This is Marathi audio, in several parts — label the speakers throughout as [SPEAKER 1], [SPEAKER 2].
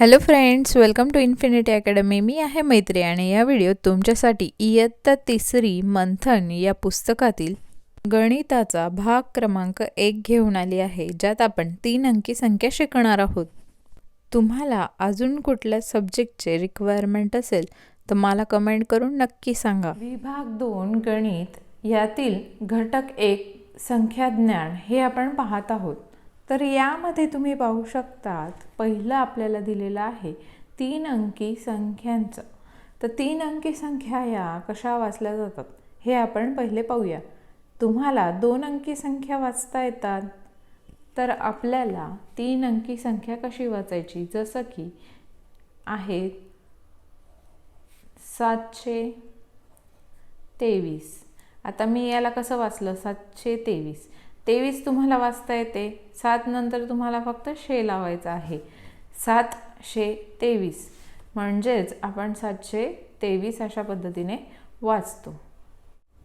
[SPEAKER 1] Hello friends welcome to infinity academy मी आहे मैत्री आणि या व्हिडिओत तुमच्यासाठी इयत्ता तिसरी मंथन या पुस्तकातील गणिताचा भाग क्रमांक एक घेऊन आली आहे ज्यात आपण तीन अंकी संख्या शिकणार आहोत. तुम्हाला अजून कुठल्या सब्जेक्टचे रिक्वायरमेंट असेल तर मला कमेंट करून नक्की सांगा. विभाग दोन गणित यातील घटक एक संख्याज्ञान हे आपण पाहत आहोत. तर यामध्ये तुम्ही पाहू शकतात पहिलं आपल्याला दिलेलं आहे तीन अंकी संख्यांचं. तर तीन अंकी संख्या या कशा वाचल्या जातात? हे आपण पहिले पाहूया. तुम्हाला दोन अंकी संख्या वाचता येतात. तर आपल्याला तीन अंकी संख्या कशी वाचायची? जसं की आहेत सातशे तेवीस. आता मी याला कसं वाचलं? सातशे तेवीस. तेवीस तुम्हाला वाचता येते सात नंतर तुम्हाला फक्त शे लावायचा आहे. सातशे तेवीस. म्हणजेच आपण सातशे तेवीस अशा पद्धतीने वाचतो.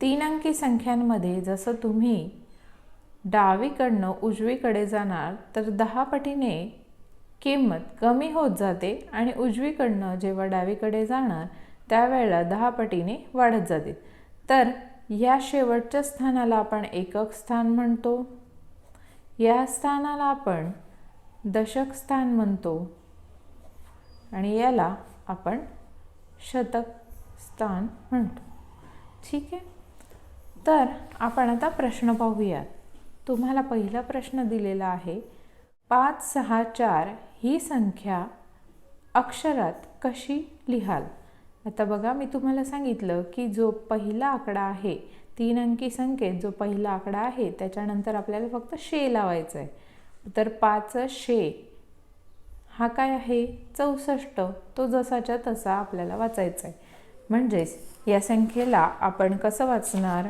[SPEAKER 1] तीन अंकी संख्यांमध्ये जसं तुम्ही डावीकडनं उजवीकडे जाणार तर दहा पटीने किंमत कमी होत जाते आणि उजवीकडनं जेव्हा डावीकडे जाणार त्यावेळेला दहा पटीने वाढत जाते. तर या शेवटच्या स्थानाला आपण एकक स्थान म्हणतो. या स्थानाला आपण दशक स्थान म्हणतो. आणि याला आपण शतक स्थान म्हणतो. ठीक आहे? तर आपण आता प्रश्न पाहूयात. तुम्हाला पहिला प्रश्न दिलेला आहे पाच सहा चार ही संख्या अक्षरात कशी लिहाल? आता बघा मी तुम्हाला सांगितलं की जो पहिला आकडा आहे तीन अंकी संख्येत जो पहिला आकडा आहे त्याच्यानंतर आपल्याला फक्त शे लावायचं आहे. तर पाच शे हा काय आहे? चौसष्ट. तो जसाच्या तसा आपल्याला वाचायचा आहे. म्हणजेच या संख्येला आपण कसं वाचणार?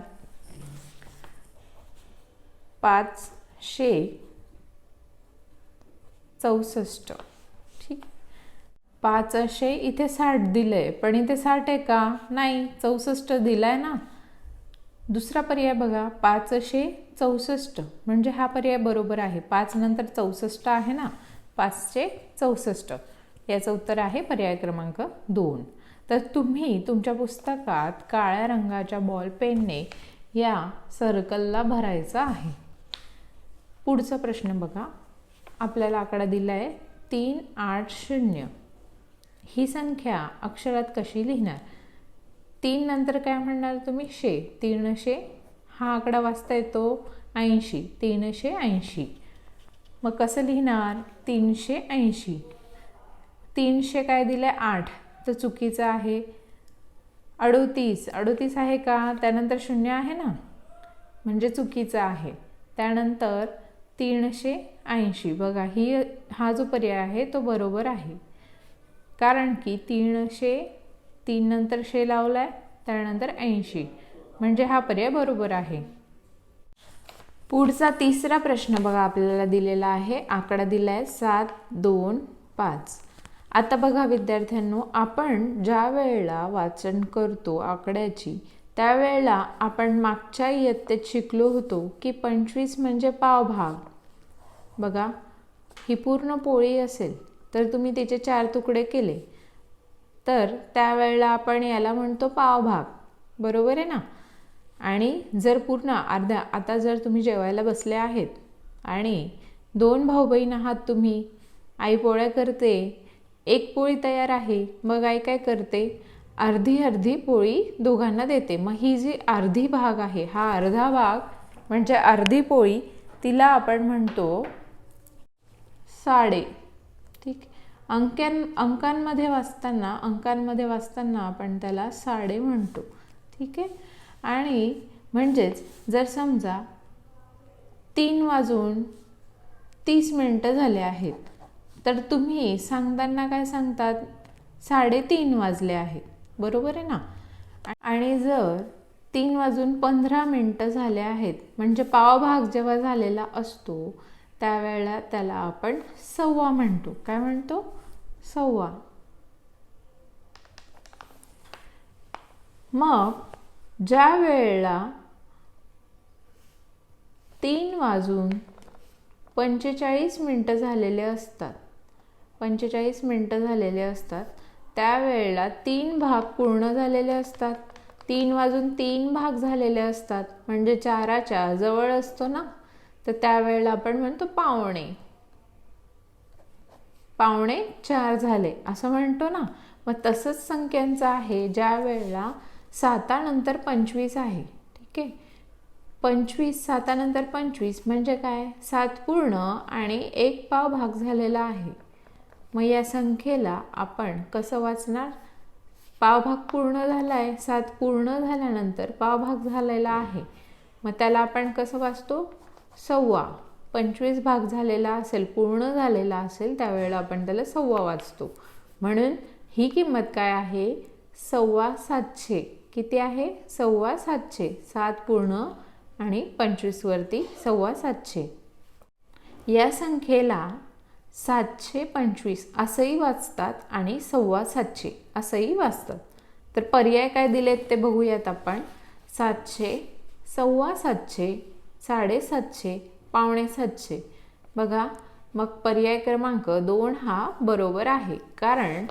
[SPEAKER 1] पाच शे चौसष्ट. पाचशे इथे साठ दिलं आहे पण इथे साठ आहे का? नाही चौसष्ट दिलं आहे ना. दुसरा पर्याय बघा पाचशे चौसष्ट. म्हणजे हा पर्याय बरोबर आहे. पाच नंतर चौसष्ट आहे ना. पाचशे चौसष्ट. याचं उत्तर आहे पर्याय क्रमांक दोन. तर तुम्ही तुमच्या पुस्तकात काळ्या रंगाच्या बॉल पेनने या सर्कलला भरायचा आहे. पुढचा प्रश्न बघा. आपल्याला आकडा दिला आहे तीन आठ शून्य. ही संख्या अक्षरात कशी लिहिणार? तीन नंतर काय म्हणणार तुम्ही? शे. तीनशे हा आकडा वाचता येतो ऐंशी. तीनशे ऐंशी. मग कसं लिहिणार? तीनशे ऐंशी. तीनशे काय दिलं आहे आठ. तर चुकीचं आहे. अडोतीस. अडोतीस आहे का? त्यानंतर शून्य आहे ना? म्हणजे चुकीचं आहे. त्यानंतर तीनशे ऐंशी. बघा ही हा जो पर्याय आहे तो बरोबर आहे. कारण की तीनशे तीन नंतर शे लावला आहे त्यानंतर ऐंशी. म्हणजे हा पर्याय बरोबर आहे. पुढचा तिसरा प्रश्न बघा आपल्याला दिलेला आहे. आकडा दिला आहे सात दोन पाच. आता बघा विद्यार्थ्यांनो आपण ज्या वेळेला वाचन करतो आकड्याची त्यावेळेला आपण मागच्या इयत्तेत शिकलो होतो की पंचवीस म्हणजे पावभाग. बघा ही पूर्ण पोळी असेल. तर तुम्ही त्याचे चार तुकडे केले. तर त्यावेळेला आपण याला म्हणतो पावभाग. बरोबर आहे ना? आणि जर पूर्ण अर्ध्या आता जर तुम्ही जेवायला बसले आहेत आणि दोन भाऊ बहीण आहात तुम्ही आई पोळ्या करते एक पोळी तयार आहे मग आई काय करते? अर्धी अर्धी पोळी दोघांना देते. मग ही जी अर्धी भाग आहे हा अर्धा भाग म्हणजे अर्धी पोळी तिला आपण म्हणतो साडे. अंक्यां अंकांमध्ये वाचताना अंकांमध्ये वाचताना आपण त्याला साडे म्हणतो. ठीक आहे? आणि म्हणजेच जर समजा तीन वाजून तीस मिनटं झाले आहेत तर तुम्ही सांगताना काय सांगतात? साडेतीन वाजले आहेत. बरोबर आहे ना? आणि जर तीन वाजून पंधरा मिनटं झाले आहेत म्हणजे पावभाग जेव्हा झालेला असतो त्यावेळेला त्याला आपण सव्वा म्हणतो. काय म्हणतो? सव्वा. मग ज्या वेळेला तीन वाजून पंचेचाळीस मिनटं झालेले असतात पंचेचाळीस मिनटं झालेले असतात त्यावेळेला तीन भाग पूर्ण झालेले असतात. तीन वाजून तीन भाग झालेले असतात. म्हणजे चाराच्या जवळ असतो ना? तर त्यावेळेला आपण म्हणतो पावणे. पावणे चार झाले. असं म्हणतो ना. मग तसंच संख्यांचं आहे. ज्या वेळेला सातानंतर पंचवीस आहे. ठीक आहे? पंचवीस सातानंतर पंचवीस म्हणजे काय? सात पूर्ण आणि एक पाव भाग झालेला आहे. मग या संख्येला आपण कसं वाचणार? पावभाग पूर्ण झाला आहे सात पूर्ण झाल्यानंतर पावभाग झालेला आहे. मग त्याला आपण कसं वाचतो? सव्वा. पंचवीस भाग झालेला असेल पूर्ण झालेला असेल त्यावेळेला आपण त्याला सव्वा वाचतो. म्हणून ही किंमत काय आहे? सव्वा सातशे. किती आहे? सव्वा सातशे. सात पूर्ण आणि पंचवीसवरती सव्वा सातशे. या संख्येला सातशे पंचवीस असंही वाचतात आणि सव्वा सातशे असंही वाचतात. तर पर्याय काय दिलेत ते बघूयात आपण. सातशे सव्वा सातशे साडेसातशे पावणे सातशे. बघा मग पर्याय क्रमांक दोन हा बरोबर आहे. कारण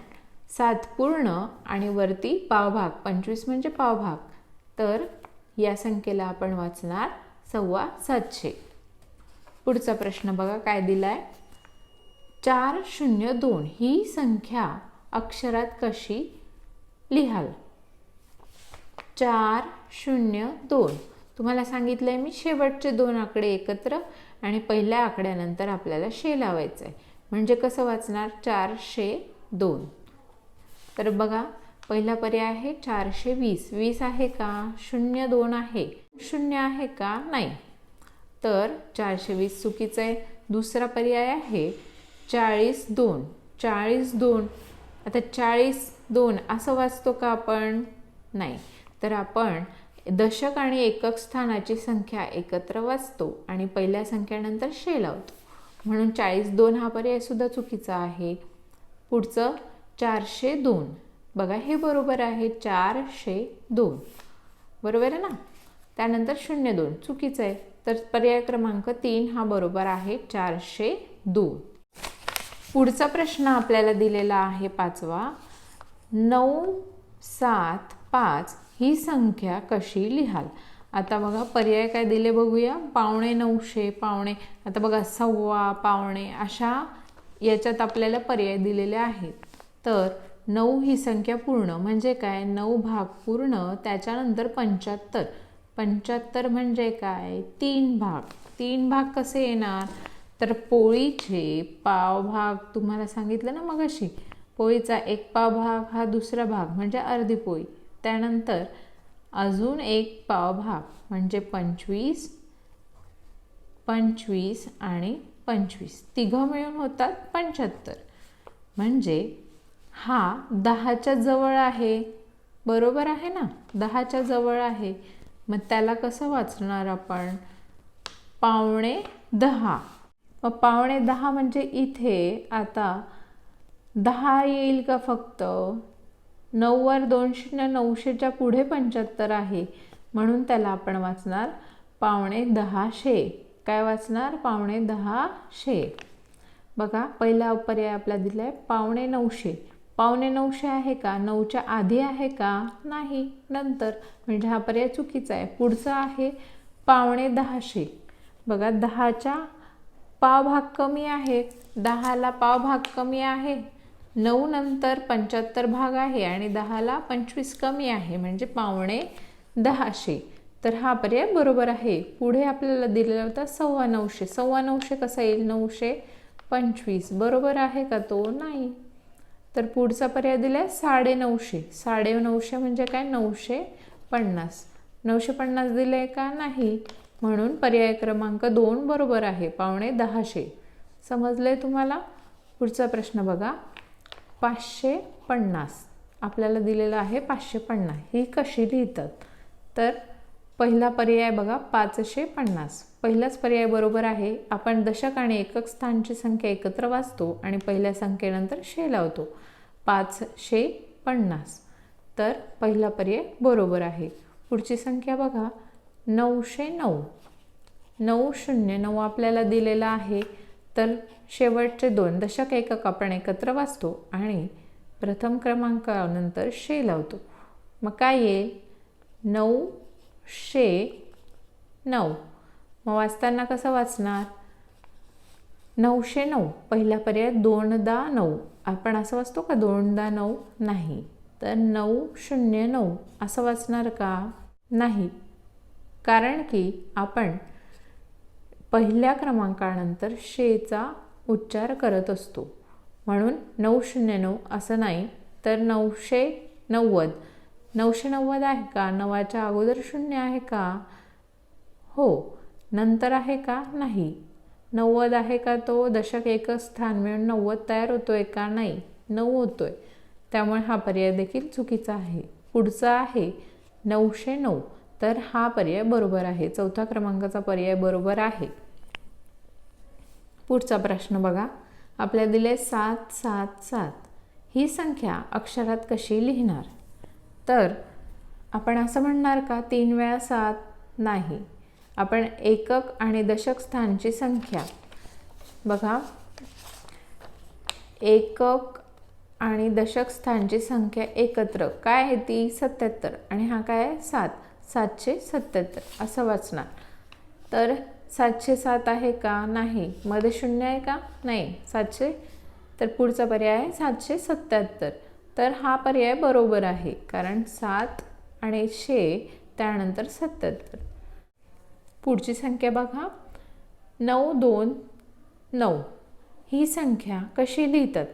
[SPEAKER 1] सात पूर्ण आणि वरती पावभाग पंचवीस म्हणजे पावभाग. तर या संख्येला आपण वाचणार सव्वा सातशे. पुढचा प्रश्न बघा काय दिलाय? चार शून्य दोन ही संख्या अक्षरात कशी लिहाल? चार शून्य दोन. तुम्हाला सांगितलं आहे मी शेवटचे दोन आकडे एकत्र आणि पहिल्या आकड्यानंतर आपल्याला शे लावायचं आहे म्हणजे कसं वाचणार? चारशे दोन. तर बघा पहिला पर्याय आहे चारशे वीस. वीस आहे का? शून्य दोन आहे. शून्य आहे का? नाही. तर चारशे वीस चुकीचं आहे दुसरा पर्याय आहे चाळीस दोन. चाळीस दोन. आता चाळीस दोन असं वाचतो का आपण? नाही. तर आपण दशक आणि एकक स्थानाची संख्या एकत्र वाचतो आणि पहिल्या संख्येनंतर शे लावतो. म्हणून चाळीस दोन हा पर्याय सुद्धा चुकीचा आहे. पुढचं चारशे दोन. बघा हे बरोबर आहे चारशे दोन. बरोबर आहे ना? त्यानंतर शून्य दोन. चुकीचं आहे. तर पर्याय क्रमांक तीन हा बरोबर आहे चारशे दोन. पुढचा प्रश्न आपल्याला दिलेला आहे पाचवा. नऊ सात पाच ही संख्या कशी लिहाल? आता बघा पर्याय काय दिले बघूया. पावणे नऊशे पावणे आता बघा सव्वा पावणे अशा याच्यात आपल्याला पर्याय दिलेले आहेत. तर नऊ ही संख्या पूर्ण म्हणजे काय? नऊ भाग पूर्ण त्याच्यानंतर पंच्याहत्तर. पंच्याहत्तर म्हणजे काय? तीन भाग. तीन भाग कसे येणार? तर पोळीचे पाव भाग तुम्हाला सांगितलं ना मग अशी पोळीचा एक पाव भाग हा दुसरा भाग म्हणजे अर्धी पोळी. त्यानंतर अजून एक पावभाग म्हणजे पंचवीस पंचवीस आणि पंचवीस. तिघं मिळून होतात पंच्याहत्तर. म्हणजे हा दहाच्या जवळ आहे. बरोबर आहे ना? दहाच्या जवळ आहे. मग त्याला कसं वाचणार आपण? पावणे दहा. मग पावणे दहा म्हणजे इथे आता दहा येईल का फक्त? नऊवर दोनशे नऊशेच्या पुढे पंच्याहत्तर आहे. म्हणून त्याला आपण वाचणार पावणे दहाशे. काय वाचणार? पावणे दहाशे. बघा पहिला पर्याय आपला दिला आहे पावणे नऊशे. पावणे नऊशे आहे का? नऊच्या आधी आहे का? नाही. नंतर. म्हणजे हा पर्याय चुकीचा आहे. पुढचा आहे पावणे दहाशे. बघा दहाच्या पाव भाग कमी आहे. दहाला पाव भाग कमी आहे. नऊ नंतर पंच्याहत्तर भाग आहे आणि दहाला पंचवीस कमी आहे म्हणजे पावणे दहाशे. तर हा पर्याय बरोबर आहे. पुढे आपल्याला दिलेला होता सव्वा नऊशे. सव्वा नऊशे कसा येईल? नऊशे पंचवीस. बरोबर आहे का तो? नाही. तर पुढचा पर्याय दिला आहे साडे नऊशे. साडे नऊशे म्हणजे काय? नऊशे पन्नास. नऊशे पन्नास दिले आहे का? नाही. म्हणून पर्याय क्रमांक दोन बरोबर आहे. पावणे दहाशे. समजले तुम्हाला? पुढचा प्रश्न बघा. पाचशे पन्नास. आपल्याला दिलेलं आहे पाचशे पन्नास. ही कशी लिहितात? तर पहिला पर्याय बघा पाचशे पन्नास. पहिलाच पर्याय बरोबर आहे. आपण दशक आणि एकक स्थानची संख्या एकत्र वाचतो आणि पहिल्या संख्येनंतर शे लावतो. पाचशे पन्नास. तर पहिला पर्याय बरोबर आहे. पुढची संख्या बघा नऊशे नऊ. नऊ शून्य नऊ आपल्याला दिलेला आहे. तर शेवटचे दोन दशक एकक आपण एकत्र वाचतो आणि प्रथम क्रमांकानंतर शे लावतो. मग काय येईल? नऊ शे नऊ. मग वाचताना कसं वाचणार? नऊशे नऊ. पहिला पर्याय दोनदा नऊ. आपण असं वाचतो का? दोनदा नऊ? नाही. तर नऊ शून्य नऊ. असं वाचणार का? नाही. कारण की आपण पहिल्या क्रमांकानंतर शेचा उच्चार करत असतो. म्हणून नऊ शून्य नऊ असं नाही तर नऊशे नव्वद. नऊशे नव्वद आहे का? नवाच्या अगोदर शून्य आहे का? हो. नंतर आहे का? नाही. नव्वद आहे का तो? दशक एकच स्थान मिळून नव्वद तयार होतोय का? नाही. नऊ होतोय. त्यामुळे हा पर्याय देखील चुकीचा आहे. पुढचा आहे नऊशे नऊ. तर हा पर्याय बरोबर आहे. चौथ्या क्रमांकाचा पर्याय बरोबर आहे. पुढचा प्रश्न बघा. आपल्या दिले सात सात सात. ही संख्या अक्षरात कशी लिहिणार? तर आपण असं म्हणणार का तीन वेळा सात? नाही. आपण एकक आणि दशक स्थानची संख्या. बघा. एकक आणि दशक स्थानची संख्या एकत्र. काय आहे ती? सत्याहत्तर. आणि हा काय आहे? सात. सातशे सत्याहत्तर. असं वाचणार. तर सातशे सात आहे का? नाही. मध्ये शून्य आहे का? नाही. सातशे? तर पुढचा पर्याय आहे सातशे सत्याहत्तर तर हा पर्याय बरोबर आहे कारण सात आणि शे त्यानंतर सत्याहत्तर पुढची संख्या बघा. नऊ दोन नऊ. ही संख्या कशी लिहितात?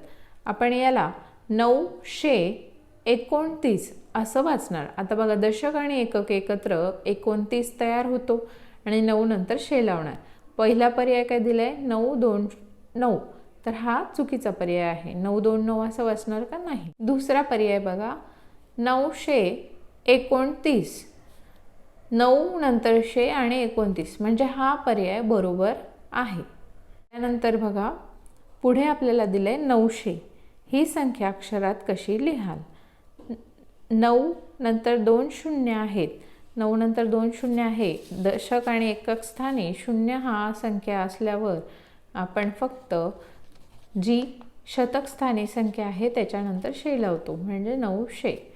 [SPEAKER 1] आपण याला नऊ शे एकोणतीस असं वाचणार. आता बघा दशक आणि एकक एकत्र एकोणतीस तयार होतो. आणि नऊ नंतर शे लावणार. पहिला पर्याय काय दिला आहे नऊ दोन नऊ. तर हा चुकीचा पर्याय आहे. नऊ दोन नऊ असं वाचणार का नाही? दुसरा पर्याय बघा. नऊशे एकोणतीस. नऊ नंतर शे आणि एकोणतीस. म्हणजे हा पर्याय बरोबर आहे. त्यानंतर बघा. पुढे आपल्याला दिलं आहे नऊशे ही संख्या अक्षरात कशी लिहाल? नऊ नंतर दोन शून्य आहेत. नऊ नंतर दोन शून्य आहे. दशक आणि एकक स्थानी शून्य हा संख्या असल्यावर आपण फक्त जी शतक स्थानी संख्या आहे त्याच्यानंतर शे लावतो म्हणजे नऊशे.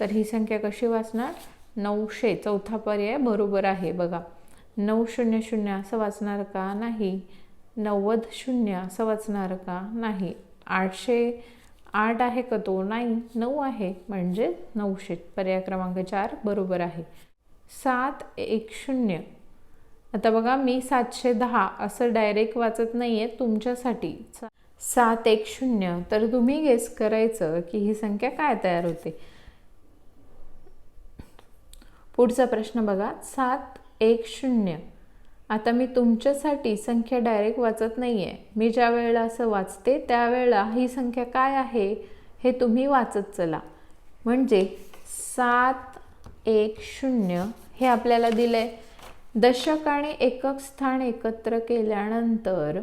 [SPEAKER 1] तर ही संख्या कशी वाचणार? नऊशे चौथा पर्याय बरोबर आहे बघा. नऊ शून्य शून्य असं वाचणार का नाही? नव्वद शून्य असं वाचणार का नाही? आठशे आठ आहे का तो नाही नऊ आहे. म्हणजे नऊशे. पर्याय क्रमांक चार बरोबर आहे. सात एक शून्य. आता बघा मी सातशे दहा असं डायरेक्ट वाचत नाही आहे तुमच्यासाठी. सात एक शून्य. तर तुम्ही गेस करायचं की ही संख्या काय तयार होते. पुढचा प्रश्न बघा. सात एक शून्य. आता मी तुमच्यासाठी संख्या डायरेक्ट वाचत नाही आहे मी ज्या वेळेला असं वाचते त्यावेळेला ही संख्या काय आहे हे तुम्ही वाचत चला. म्हणजे सात एक शून्य हे आपल्याला दिलं आहे दशक आणि एकक स्थान एकत्र केल्यानंतर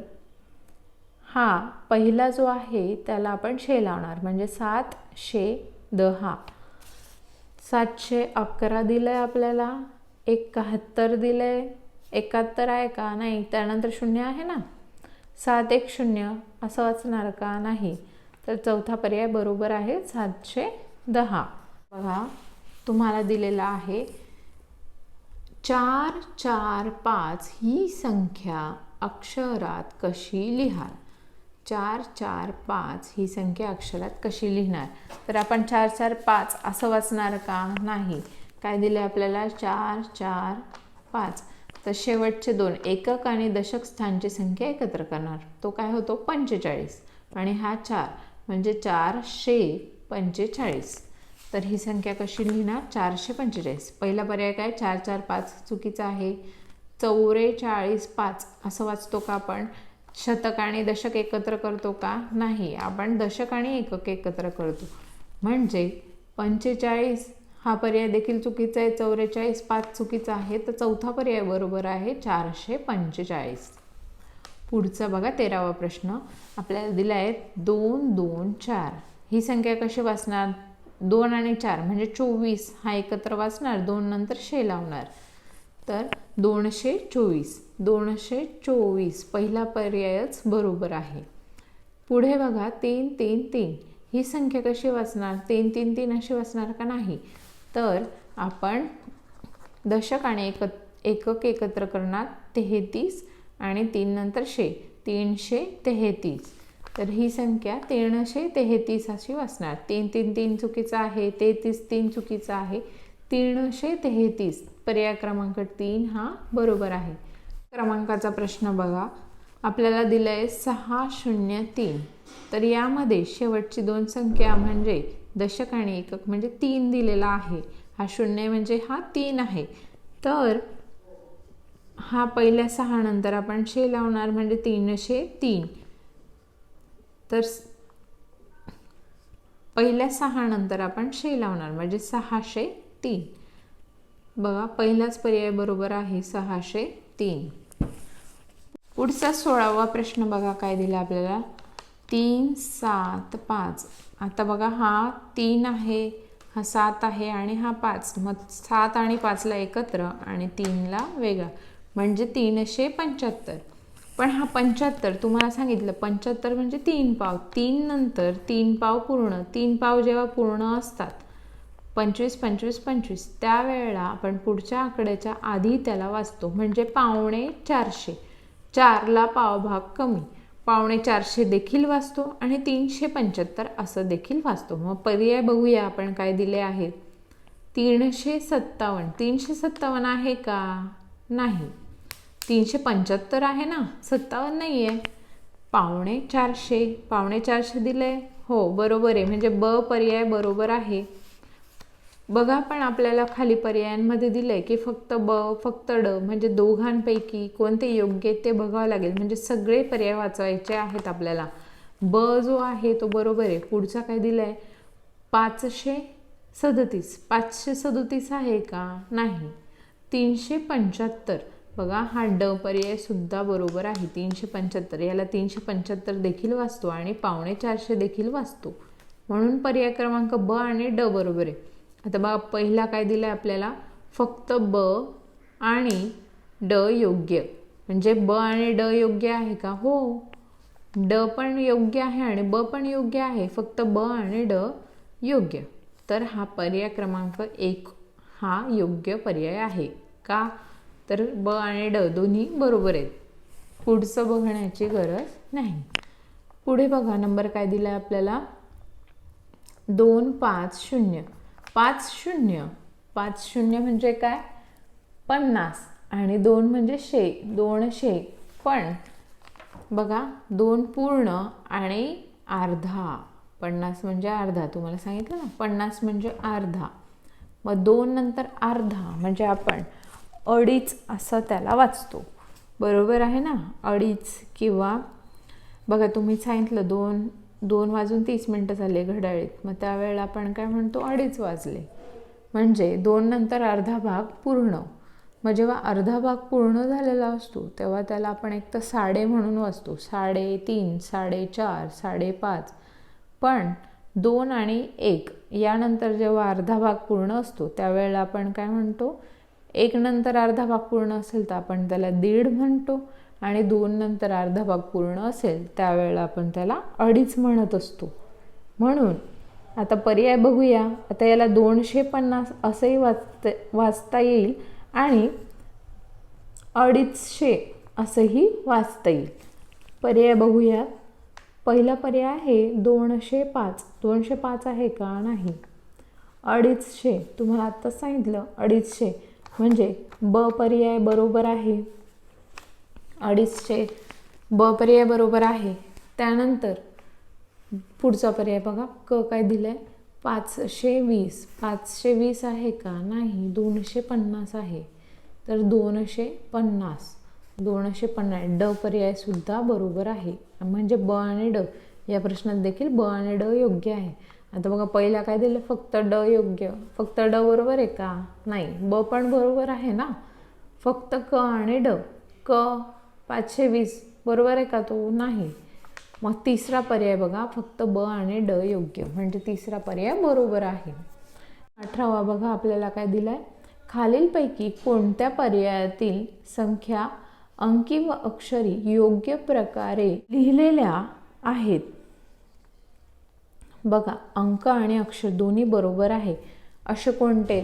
[SPEAKER 1] हा पहिला जो आहे त्याला आपण शे लावणार. म्हणजे सात शे दहा. सातशे अकरा दिलं आहे आपल्याला एकाहत्तर दिलं आहे एकाहत्तर आहे का? नाही त्यानंतर शून्य आहे ना? सात एक शून्य असं वाचणार का? नाही. तर चौथा पर्याय बरोबर आहे सातशे दहा. बघा तुम्हाला दिलेला आहे. चार चार पाच ही संख्या अक्षरात कशी लिहाल? चार चार पाच ही संख्या अक्षरात कशी लिहिणार? तर आपण चार चार पाच असं वाचणार का? नाही. काय दिलं आपल्याला? चार चार पाच. तर शेवटचे दोन एकक आणि दशक स्थानची संख्या एकत्र करणार. तो काय होतो? पंचेचाळीस. आणि हा चार म्हणजे चारशे पंचेचाळीस. तर ही संख्या कशी लिहिणार? चारशे पंचेचाळीस. पहिला पर्याय काय? चार चार पाच चुकीचा आहे. चौवेचाळीस पाच. असं वाचतो का आपण? शतक आणि दशक एकत्र करतो का? नाही. आपण दशक आणि एकक एकत्र करतो. म्हणजे पंचेचाळीस हा पर्याय देखील चुकीचा आहे. चौवेचाळीस पाच चुकीचा आहे. तर चौथा पर्याय बरोबर आहे चारशे पंचेचाळीस. पुढचा बघा तेरावा प्रश्न. आपल्याला दिला आहे दोन दोन चार. ही संख्या कशी वाचणार? दोन आणि चार म्हणजे चोवीस. हा एकत्र वाचणार. दोन नंतर शे लावणार. तर दोनशे चोवीस. दोनशे चोवीस. पहिला पर्यायच बरोबर आहे. पुढे बघा तीन तीन तीन. ही संख्या कशी वाचणार? तीन तीन तीन अशी वाचणार का नाही? तर आपण दशक आणि एक एकक एकत्र करणार तेहतीस आणि तीन नंतर शे तीनशे तेहतीस. तर ही संख्या तीनशे तेहतीस अशी वाचणार तीन तीन तीन चुकीचं आहे तेहतीस तीन चुकीचं आहे तीनशे तेहतीस. पर्याय क्रमांक तीन हा बरोबर आहे. क्रमांकाचा प्रश्न बघा. आपल्याला दिलं आहे सहा शून्य तीन. तर यामध्ये शेवटची दोन संख्या म्हणजे दशक आणि एकक म्हणजे तीन दिलेला आहे. हा शून्य म्हणजे हा तीन आहे. तर हा पहिल्या सहा नंतर आपण शे लावणार म्हणजे तीनशे तीन. तर पहिल्या सहा नंतर आपण शे लावणार म्हणजे सहाशे तीन. बघा पहिलाच पर्याय बरोबर आहे सहाशे तीन. पुढचा सोळावा प्रश्न बघा काय दिला आपल्याला? तीन सात पाच. आता बघा हा तीन आहे हा सात आहे आणि हा पाच. मग सात आणि पाचला एकत्र आणि तीनला वेगळा. म्हणजे तीनशे पंच्याहत्तर. पण हा पंच्याहत्तर तुम्हाला सांगितलं पंच्याहत्तर म्हणजे तीन पाव. तीन नंतर तीन पाव पूर्ण. तीन पाव जेव्हा पूर्ण असतात पंचवीस पंचवीस पंचवीस त्यावेळेला आपण पुढच्या आकड्याच्या आधी त्याला वाचतो. म्हणजे पावणे चारशे. चारला पावभाग कमी. पावणे चारशे देखील वाचतो आणि तीनशे पंच्याहत्तर असं देखील वाचतो. मग पर्याय बघूया आपण काय दिले आहेत. तीनशे सत्तावन्न. तीनशे सत्तावन्न आहे का? नाही. तीनशे पंच्याहत्तर आहे ना? सत्तावन्न नाही आहे पावणे चारशे. पावणे चारशे दिले? हो बरोबर आहे. म्हणजे ब पर्याय बरोबर आहे. बघा पण आपल्याला खाली पर्यायांमध्ये दिलंय की फक्त ब फक्त ड म्हणजे दोघांपैकी कोणते योग्य ते बघावं लागेल. म्हणजे सगळे पर्याय वाचवायचे आहेत आपल्याला. ब जो आहे तो बरोबर आहे. पुढचा काय दिलाय? पाचशे सदतीस. पाचशे सदतीस आहे का? नाही. तीनशे पंच्याहत्तर. बघा हा ड पर्याय सुद्धा बरोबर आहे. तीनशे पंच्याहत्तर. याला तीनशे पंच्याहत्तर देखील वाचतो आणि पावणे चारशे देखील वाचतो. म्हणून पर्याय क्रमांक ब आणि ड बरोबर आहे. आता बघा पहिला काय दिलं आहे आपल्याला? फक्त ब आणि ड योग्य. म्हणजे ब आणि ड योग्य आहे का? हो. ड पण योग्य आहे आणि ब पण योग्य आहे. फक्त ब आणि ड योग्य. तर हा पर्याय क्रमांक एक हा योग्य पर्याय आहे. का? तर ब आणि ड दोन्ही बरोबर आहेत. पुढचं बघण्याची गरज नाही. पुढे बघा नंबर काय दिला आहे आपल्याला? दोन पाच शून्य. पाच शून्य. पाच शून्य म्हणजे काय? पन्नास. आणि दोन म्हणजे शे दोनशे पण बघा दोन पूर्ण आणि अर्धा. पन्नास म्हणजे अर्धा. तुम्हाला सांगितलं ना? पन्नास म्हणजे अर्धा. मग दोन नंतर अर्धा म्हणजे आपण अडीच असं त्याला वाचतो. बरोबर आहे ना? अडीच किंवा बघा तुम्ही सांगितलं दोन दोन वाजून तीस मिनटं झाले घड्याळीत. मग त्यावेळेला आपण काय म्हणतो अडीच वाजले. म्हणजे दोन नंतर अर्धा भाग पूर्ण. मग जेव्हा अर्धा भाग पूर्ण झालेला असतो तेव्हा त्याला आपण एक तर साडे म्हणून वाचतो. साडे तीन साडेचार साडेपाच पण दोन आणि एक यानंतर जेव्हा अर्धा भाग पूर्ण असतो त्यावेळेला आपण काय म्हणतो एक नंतर अर्धा भाग पूर्ण असेल तर आपण त्याला दीड म्हणतो. आणि दोन नंतर अर्धा भाग पूर्ण असेल त्यावेळेला आपण त्याला अडीच म्हणत असतो. म्हणून आता पर्याय बघूया. आता याला दोनशे पन्नास असंही वाचता वाचता येईल आणि अडीचशे असंही वाचता येईल. पर्याय बघूया. पहिला पर्याय आहे दोनशे पाच. दोनशे पाच आहे का? नाही. अडीचशे. तुम्हाला आत्ताच सांगितलं अडीचशे. म्हणजे ब पर्याय बरोबर आहे. अडीचशे ब पर्याय बरोबर आहे. त्यानंतर पुढचा पर्याय बघा. क काय दिलं आहे पाचशे वीस. पाचशे वीस आहे का? नाही. दोनशे पन्नास आहे. तर दोनशे पन्नास. दोनशे पन्नास. ड पर्यायसुद्धा बरोबर आहे. म्हणजे ब आणि ड. या प्रश्नात देखील ब आणि ड योग्य आहे. आता बघा पहिला काय दिलं? फक्त ड योग्य. फक्त ड बरोबर आहे का? नाही. ब पण बरोबर आहे ना? फक्त क आणि ड. क पाचशे वीस बरोबर आहे का? तो नाही. मग तिसरा पर्याय बघा फक्त ब आणि ड योग्य म्हणजे तिसरा पर्याय बरोबर आहे. अठरावा बघा आपल्याला काय दिला आहे खालीलपैकी कोणत्या पर्यायातील संख्या अंकी व अक्षरी योग्य प्रकारे लिहिलेल्या आहेत? बघा अंक आणि अक्षर दोन्ही बरोबर आहे. असे कोणते?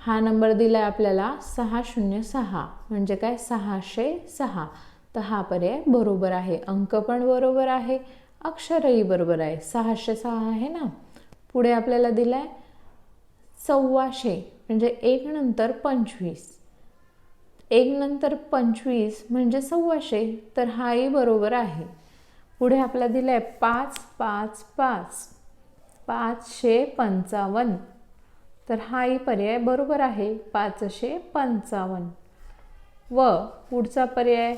[SPEAKER 1] हा नंबर दिला आहे आपल्याला सहा शून्य सहा म्हणजे काय? सहाशे सहा. तर हा पर्याय बरोबर आहे. अंक पण बरोबर आहे. अक्षरही बरोबर आहे. सहाशे सहा आहे ना? पुढे आपल्याला दिला आहे सव्वाशे म्हणजे एक नंतर पंचवीस. एक नंतर पंचवीस म्हणजे सव्वाशे तर हाही बरोबर आहे. पुढे आपला दिला आहे पाच पाच पाच. पाचशे पंचावन्न. तर हाही पर्याय बरोबर आहे. पाचशे पंचावन्न. व पुढचा पर्याय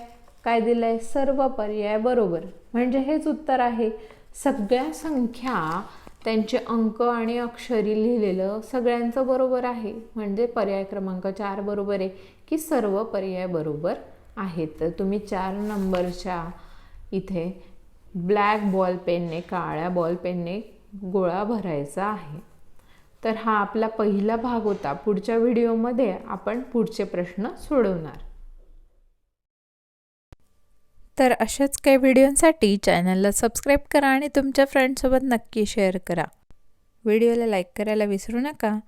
[SPEAKER 1] काय दिलं आहे सर्व पर्याय बरोबर. म्हणजे हेच उत्तर आहे. सगळ्या संख्या त्यांचे अंक आणि अक्षरी लिहिलेलं सगळ्यांचं बरोबर आहे. म्हणजे पर्याय क्रमांक चार बरोबर आहे की सर्व पर्याय बरोबर आहेत. तर तुम्ही चार नंबरच्या इथे ब्लॅक बॉल पेनने काळ्या बॉल पेनने गोळा भरायचा आहे. तर हा आपला पहिला भाग होता. पुढच्या व्हिडिओमध्ये आपण पुढचे प्रश्न सोडवणार.
[SPEAKER 2] तर अशाच काही व्हिडिओंसाठी चॅनलला सबस्क्राईब करा आणि तुमच्या फ्रेंडसोबत नक्की शेअर करा. व्हिडिओला लाईक करायला विसरू नका.